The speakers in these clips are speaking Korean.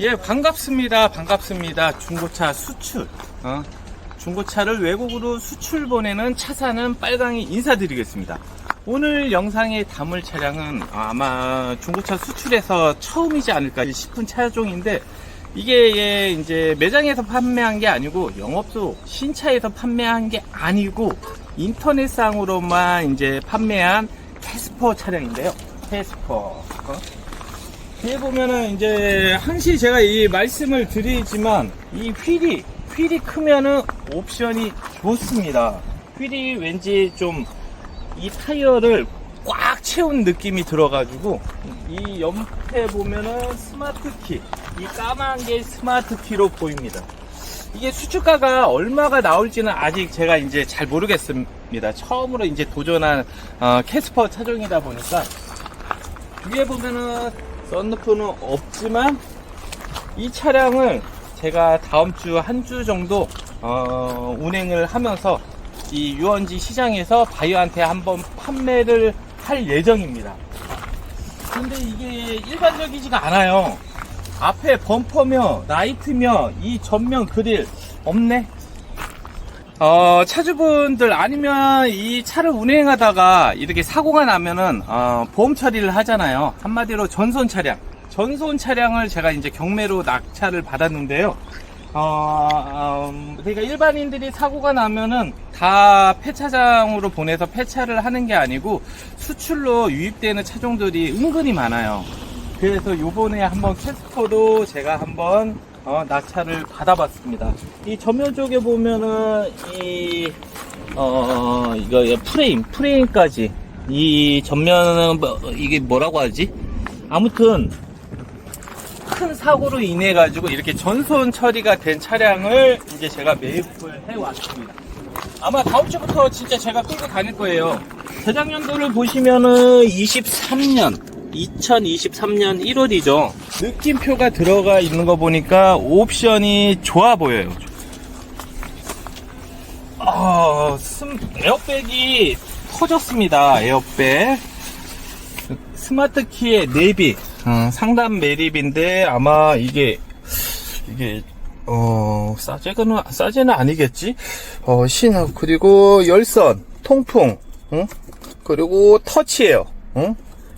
예, 반갑습니다. 반갑습니다. 중고차 수출. 어? 중고차를 외국으로 수출 보내는 차사는 빨강이 인사드리겠습니다. 오늘 영상에 담을 차량은 아마 중고차 수출에서 처음이지 않을까 싶은 차종인데 이게 예, 이제 매장에서 판매한 게 아니고 영업소 신차에서 판매한 게 아니고 인터넷상으로만 이제 판매한 캐스퍼 차량인데요. 캐스퍼. 어? 뒤에 보면은 이제 항시 제가 이 말씀을 드리지만 이 휠이 휠이 크면은 옵션이 좋습니다. 휠이 왠지 좀 이 타이어를 꽉 채운 느낌이 들어가지고 이 옆에 보면은 스마트 키, 이 까만 게 스마트 키로 보입니다. 이게 수출가가 얼마가 나올지는 아직 제가 이제 잘 모르겠습니다. 처음으로 이제 도전한 어, 캐스퍼 차종이다 보니까 위에 보면은 썬루프는 없지만 이 차량을 제가 다음 주 한 주 정도 어, 운행을 하면서 이 유원지 시장에서 바이오한테 한번 판매를 할 예정입니다. 근데 이게 일반적이지가 않아요. 앞에 범퍼며 라이트며 이 전면 그릴 없네. 어, 차주분들 아니면 이 차를 운행하다가 이렇게 사고가 나면은 어, 보험 처리를 하잖아요. 한마디로 전손 차량. 전손 차량을 제가 이제 경매로 낙찰을 받았는데요. 어, 음, 그러니까 일반인들이 사고가 나면은 다 폐차장으로 보내서 폐차를 하는 게 아니고 수출로 유입되는 차종들이 은근히 많아요. 그래서 요번에 한번 캐스퍼도 제가 한번 어, 낙찰을 받아봤습니다. 이 전면 쪽에 보면은 이 어, 이거 프레임, 프레임까지 이 전면은 뭐, 이게 뭐라고 하지? 아무튼 큰 사고로 인해 가지고 이렇게 전손 처리가 된 차량을 이제 제가 매입을 해 왔습니다. 아마 다음 주부터 진짜 제가 끌고 다닐 거예요. 재작년도를 보시면은 23년 2023년 1월이죠. 느낌표가 들어가 있는 거 보니까 옵션이 좋아 보여요. 아, 스м- 에어백이 터졌습니다. 에어백. 스마트 키의 내비. 어, 상단 매립인데 아마 이게 이게 어 싸제는 싸제는 아니겠지? 어 신호 그리고 열선 통풍 응? 그리고 터치예요. 응?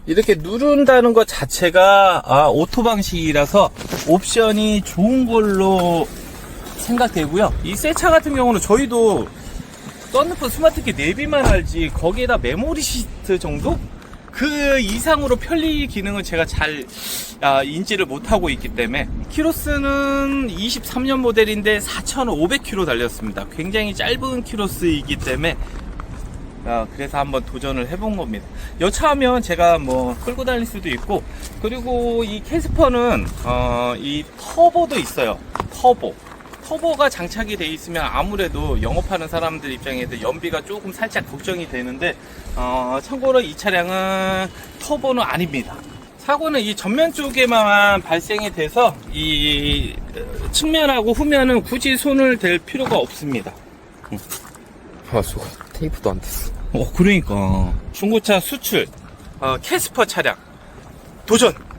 이렇게 누른다는 것 자체가 아, 오토 방식이라서 옵션이 좋은 걸로 생각되고요. 이 새 차 같은 경우는 저희도 썬루프 스마트키 내비만 알지 거기에다 메모리 시트 정도? 그 이상으로 편리 기능은 제가 잘 아, 인지를 못하고 있기 때문에 키로스는 23년 모델인데 4,500km 달렸습니다. 굉장히 짧은 키로스이기 때문에 아, 그래서 한번 도전을 해본 겁니다. 여차하면 제가 뭐 끌고 다닐 수도 있고 그리고 이 캐스퍼는 어, 이 터보도 있어요. 터보. 터보가 장착이 돼 있으면 아무래도 영업하는 사람들 입장에서 연비가 조금 살짝 걱정이 되는데 어, 참고로 이 차량은 터보는 아닙니다. 사고는 이 전면 쪽에만 발생이 돼서 이 어, 측면하고 후면은 굳이 손을 댈 필요가 없습니다. 봐수 테이프도 안 됐어. 어, 그러니까. 중고차 수출, 어, 캐스퍼 차량, 도전!